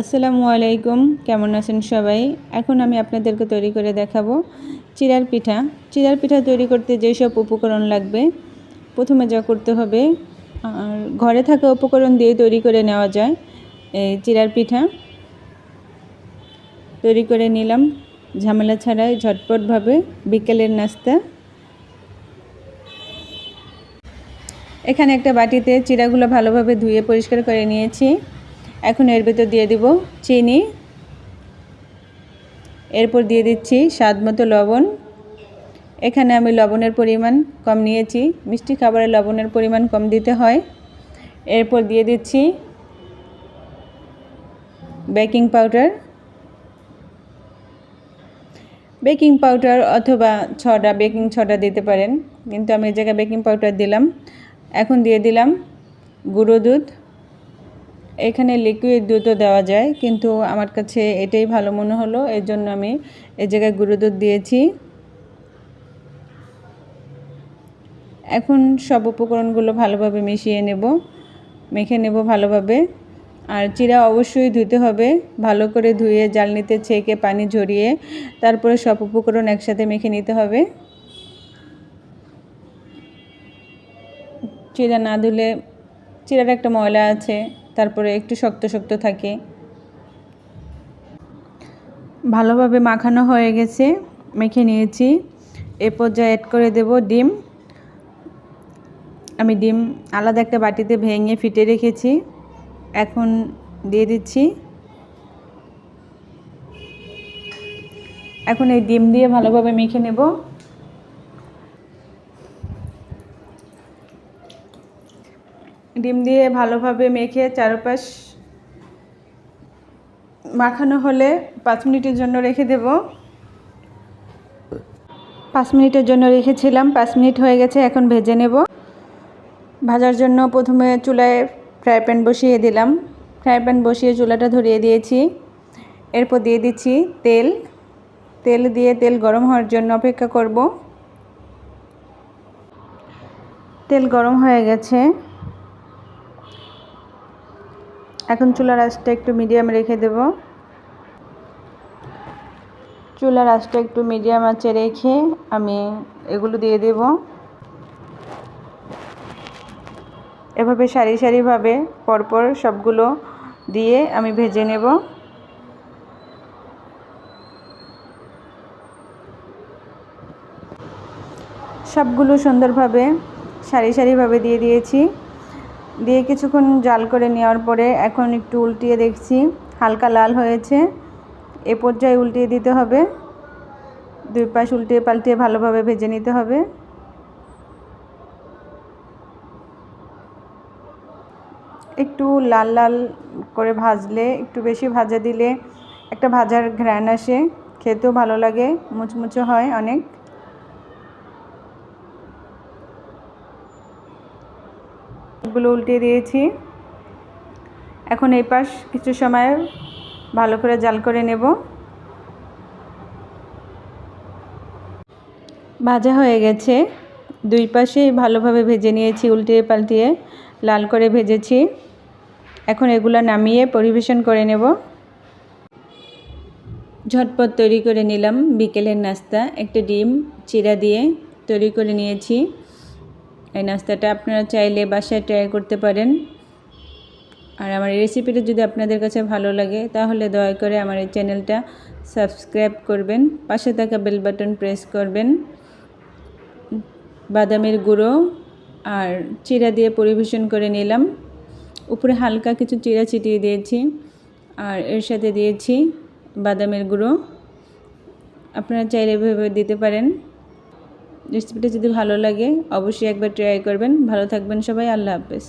আসসালামু আলাইকুম, কেমন আছেন সবাই? এখন আমি আপনাদেরকে তৈরি করে দেখাবো চিড়ার পিঠা। চিড়ার পিঠা তৈরি করতে যেসব উপকরণ লাগবে, প্রথমে যা করতে হবে, আর ঘরে থাকা উপকরণ দিয়ে তৈরি করে নেওয়া যায় এই চিড়ার পিঠা। তৈরি করে নিলাম, ঝামেলা ছাড়াই ঝটপটভাবে বিকেলের নাস্তা। এখানে একটা বাটিতে চিড়াগুলো ভালোভাবে ধুয়ে পরিষ্কার করে নিয়েছি। এখন এর ভিতর দিয়ে দিব চিনি। এরপর দিয়ে দিচ্ছি স্বাদ মতো লবণ। এখানে আমি লবণের পরিমাণ কম নিয়েছি, মিষ্টি খাবারে লবণের পরিমাণ কম দিতে হয়। এরপর দিয়ে দিচ্ছি বেকিং পাউডার। বেকিং পাউডার অথবা ছটা, বেকিং ছটা দিতে পারেন। কিন্তু আমি এই জায়গায় বেকিং পাউডার দিলাম, এখন দিয়ে দিলাম গুঁড়ো দুধ। এখানে লিকুইড দুধও দেওয়া যায়, কিন্তু আমার কাছে এটাই ভালো মনে হলো, এর জন্য আমি এই জায়গায় গুঁড়ো দুধ দিয়েছি। এখন সব উপকরণগুলো ভালোভাবে মিশিয়ে নেব, মেখে নেব ভালোভাবে। আর চিরা অবশ্যই ধুতে হবে, ভালো করে ধুয়ে জালনিতে ছেঁকে পানি ঝরিয়ে তারপরে সব উপকরণ একসাথে মেখে নিতে হবে। চিরা না ধুলে, চিরার একটা ময়লা আছে তারপরে একটু শক্ত শক্ত থাকে। ভালোভাবে মাখানো হয়ে গেছে, মেখে নিয়েছি। এ পর্যায়ে অ্যাড করে দেব ডিম। আমি ডিম আলাদা একটা বাটিতে ভেঙে ফিটে রেখেছি। এখন দিয়ে দিচ্ছি। এখন এই ডিম দিয়ে ভালোভাবে মেখে নেব। ডিম দিয়ে ভালোভাবে মেখে চারপাশ মাখানো হলে পাঁচ মিনিটের জন্য রেখে দেব। পাঁচ মিনিটের জন্য রেখেছিলাম, পাঁচ মিনিট হয়ে গেছে, এখন ভেজে নেব। ভাজার জন্য প্রথমে চুলায় ফ্রাই প্যান বসিয়ে দিলাম। ফ্রাই প্যান বসিয়ে চুলাটা ধরিয়ে দিয়েছি। এরপর দিয়ে দিচ্ছি তেল। তেল দিয়ে তেল গরম হওয়ার জন্য অপেক্ষা করব। তেল গরম হয়ে গেছে। এখন চুলার আঁচটা একটু মিডিয়াম রেখে দেব। চুলার আঁচটা একটু মিডিয়াম আঁচে রেখে আমি এগুলো দিয়ে দেব। এভাবে সারি সারিভাবে পরপর সবগুলো দিয়ে আমি ভেজে নেব। সবগুলো সুন্দরভাবে সারি সারিভাবে দিয়ে দিয়েছি। দিয়ে কিছুক্ষণ জাল করে নেওয়ার পরে এখন একটু উল্টিয়ে দেখছি, হালকা লাল হয়েছে। এ পর্যায়ে উল্টিয়ে দিতে হবে। দুই পাশ উল্টিয়ে পাল্টিয়ে ভালোভাবে ভেজে নিতে হবে। একটু লাল লাল করে ভাজলে, একটু বেশি ভাজা দিলে একটা ভাজার ঘ্রাণ আসে। খেতেও ভালো লাগে, মুচমুচো হয় অনেক। গুলো উল্টে দিয়েছি। এখন এই পাশ কিছু সময় ভালো করে জাল করে নেব। ভাজা হয়ে গেছে। দুই পাশেই ভালোভাবে ভেজে নিয়েছি, উল্টিয়ে পাল্টিয়ে লাল করে ভেজেছি। এখন এগুলো নামিয়ে পরিবেশন করে নেব। ঝটপট তৈরি করে নিলাম বিকেলের নাস্তা। একটা ডিম, চিরা দিয়ে তৈরি করে নিয়েছি। এই নাস্তাটা আপনারা চাইলে বাসায় ট্রাই করতে পারেন। আর আমার এই রেসিপিটা যদি আপনাদের কাছে ভালো লাগে, তাহলে দয়া করে আমার এই চ্যানেলটা সাবস্ক্রাইব করবেন, পাশে থাকা বেল বাটন প্রেস করবেন। বাদামের গুঁড়ো আর চিরা দিয়ে পরিবেশন করে নিলাম। উপরে হালকা কিছু চিরা ছিটিয়ে দিয়েছি, আর এর সাথে দিয়েছি বাদামের গুঁড়ো। আপনারা চাইলে এভাবে দিতে পারেন। রেসিপিটা যদি ভালো লাগে অবশ্যই একবার ট্রাই করবেন। ভালো থাকবেন সবাই আল্লাহ হাফেজ।